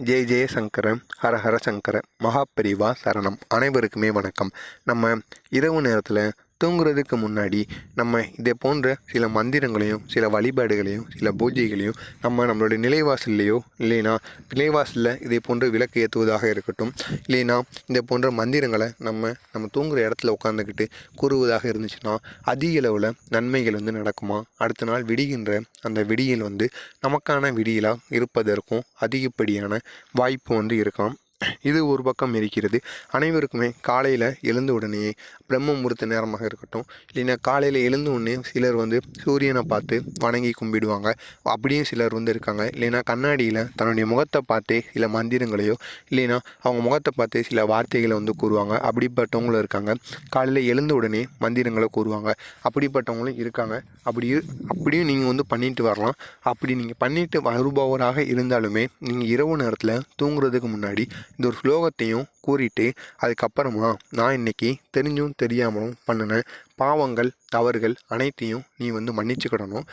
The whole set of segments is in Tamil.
ஜெய் ஜெய சங்கர ஹர ஹர சங்கர மகாபெரிவா சரணம். அனைவருக்குமே வணக்கம். நம்ம இரவு நேரத்தில் தூங்குறதுக்கு முன்னாடி நம்ம இதே போன்ற சில மந்திரங்களையும் சில வழிபாடுகளையும் சில பூஜைகளையும் நம்ம நம்மளுடைய நிலைவாசல்லையோ இல்லைனா நிலைவாசலில் இதே போன்ற விளக்கு ஏற்றுவதாக இருக்கட்டும். இல்லைனா இதே போன்ற மந்திரங்களை நம்ம நம்ம தூங்குற இடத்துல உட்காந்துக்கிட்டு கூறுவதாக இருந்துச்சுன்னா அதிக அளவில் நன்மைகள் வந்து நடக்குமா? அடுத்த நாள் விடுகின்ற அந்த விடியில் வந்து நமக்கான விடியலாக இருப்பதற்கும் அதிகப்படியான வாய்ப்பு வந்து இருக்கலாம். இது ஒரு பக்கம் இருக்கிறது. அனைவருக்குமே காலையில் எழுந்த உடனே பிரம்ம முகூர்த்த நேரமாக இருக்கட்டும். இல்லைன்னா காலையில் எழுந்த உடனே சிலர் வந்து சூரியனை பார்த்து வணங்கி கும்பிடுவாங்க. அப்படியும் சிலர் வந்து இருக்காங்க. இல்லைன்னா கண்ணாடியில் தன்னுடைய முகத்தை பார்த்தே சில மந்திரங்களையோ இல்லைன்னா அவங்க முகத்தை பார்த்தே சில வார்த்தைகளை வந்து கூறுவாங்க. அப்படிப்பட்டவங்களும் இருக்காங்க. காலையில் எழுந்த உடனே மந்திரங்களை கூறுவாங்க. அப்படிப்பட்டவங்களும் இருக்காங்க. அப்படி அப்படியும் நீங்கள் வந்து பண்ணிட்டு வரலாம். அப்படி நீங்கள் பண்ணிட்டு வருபவராக இருந்தாலுமே நீங்கள் இரவு நேரத்தில் தூங்குறதுக்கு முன்னாடி இந்த ஒரு ஸ்லோகத்தையும் கூறிட்டு அதுக்கப்புறமா நான் இன்னைக்கு தெரிஞ்சும் தெரியாமலும் பண்ணின பாவங்கள் தவறுகள் அனைத்தையும் நீ வந்து மன்னிச்சுக்கிடணும்.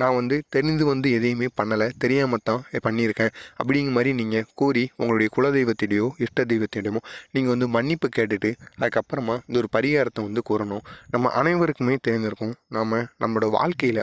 நான் வந்து தெரிந்து வந்து எதையுமே பண்ணலை தெரியாமல் தான் பண்ணியிருக்கேன். அப்படிங்கிற மாதிரி நீங்கள் கூறி உங்களுடைய குலதெய்வத்திடையோ இஷ்ட தெய்வத்திடமோ நீங்கள் வந்து மன்னிப்பு கேட்டுட்டு அதுக்கப்புறமா இந்த ஒரு பரிகாரத்தை வந்து கூறணும். நம்ம அனைவருக்குமே தெரிஞ்சிருக்கும் நம்ம நம்மளோட வாழ்க்கையில்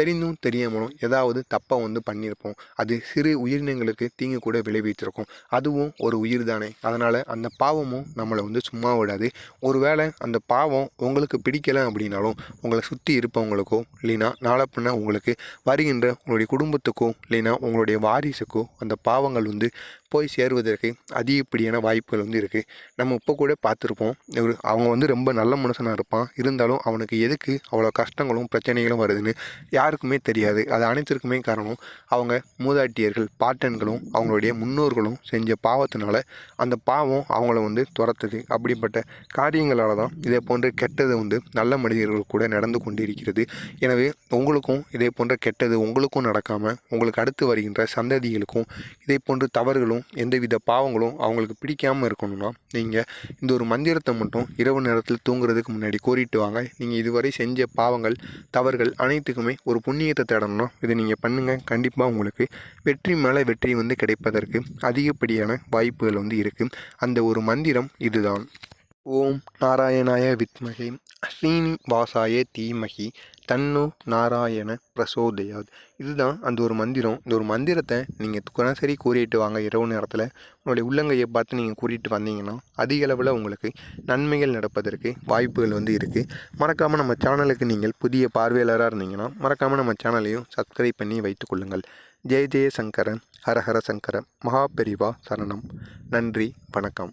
தெரிந்தும் தெரியாமலும் ஏதாவது தப்பாக வந்து பண்ணியிருப்போம். அது சிறு உயிரினங்களுக்கு தீங்கு கூட விளைவிச்சிருக்கும் அதுவும் ஒரு உயிர் தானே அதனால் அந்த பாவமும் நம்மளை வந்து சும்மா விடாது. ஒருவேளை அந்த பாவம் உங்களுக்கு பிடிக்கலை அப்படின்னாலும் உங்களை சுற்றி இருப்பவங்களுக்கோ இல்லைன்னா நாளை பின்ன உங்களுக்கு வருகின்ற உங்களுடைய குடும்பத்துக்கோ இல்லைன்னா உங்களுடைய வாரிசுக்கோ அந்த பாவங்கள் வந்து போய் சேருவதற்கு அதிகப்படியான வாய்ப்புகள் வந்து இருக்குது நம்ம இப்போ கூட பார்த்துருப்போம். ஒரு அவங்க வந்து ரொம்ப நல்ல மனுஷனாக இருப்பான். இருந்தாலும் அவனுக்கு எதுக்கு அவ்வளோ கஷ்டங்களும் பிரச்சனைகளும் வருதுன்னு யார் யாருக்குமே தெரியாது. அது அனைத்திற்குமே காரணம் அவங்க மூதாட்டியர்கள் பாட்டன்களும் அவங்களுடைய முன்னோர்களும் செஞ்ச பாவத்தினால அந்த பாவம் அவங்கள வந்து துரத்துது. அப்படிப்பட்ட காரியங்களால் தான் இதே போன்ற கெட்டது வந்து நல்ல மனிதர்கள் கூட நடந்து கொண்டிருக்கிறது. எனவே உங்களுக்கும் இதே போன்ற கெட்டது உங்களுக்கும் நடக்காமல் உங்களுக்கு அடுத்து வருகின்ற சந்ததிகளுக்கும் இதே போன்ற தவறுகளும் எந்தவித பாவங்களும் அவங்களுக்கு பிடிக்காமல் இருக்கணும்னா நீங்கள் இந்த ஒரு மந்திரத்தை மட்டும் இரவு நேரத்தில் தூங்குறதுக்கு முன்னாடி கோரிட்டு வாங்க. நீங்கள் இதுவரை செஞ்ச பாவங்கள் தவறுகள் அனைத்துக்குமே ஒரு புண்ணியத்தை தேடணும்னா இதை நீங்கள் பண்ணுங்கள் கண்டிப்பாக உங்களுக்கு வெற்றி மேலே வெற்றி வந்து கிடைப்பதற்கு அதிகப்படியான வாய்ப்புகள் வந்து இருக்குது அந்த ஒரு மந்திரம் இதுதான். ஓம் நாராயணாய வித்மகே. ஸ்ரீனிவாசாய தீமகி. தன்னு நாராயண பிரசோதயாத். இதுதான் அந்த ஒரு மந்திரம். இந்த ஒரு மந்திரத்தை நீங்கள் தினசரி கூறிட்டு வாங்க. இரவு நேரத்தில் உங்களுடைய உள்ளங்கையை பார்த்து நீங்கள் கூறிட்டு வந்தீங்கன்னா அதிக அளவில் உங்களுக்கு நன்மைகள் நடப்பதற்கு வாய்ப்புகள் வந்து இருக்குது மறக்காமல் நம்ம சேனலுக்கு நீங்கள் புதிய பார்வையாளராக இருந்தீங்கன்னா மறக்காமல் நம்ம சேனலையும் சப்ஸ்கிரைப் பண்ணி வைத்துக்கொள்ளுங்கள் ஜெய ஜெய சங்கரன் ஹரஹர சங்கரன் மகாபெரிவா சரணம். நன்றி வணக்கம்.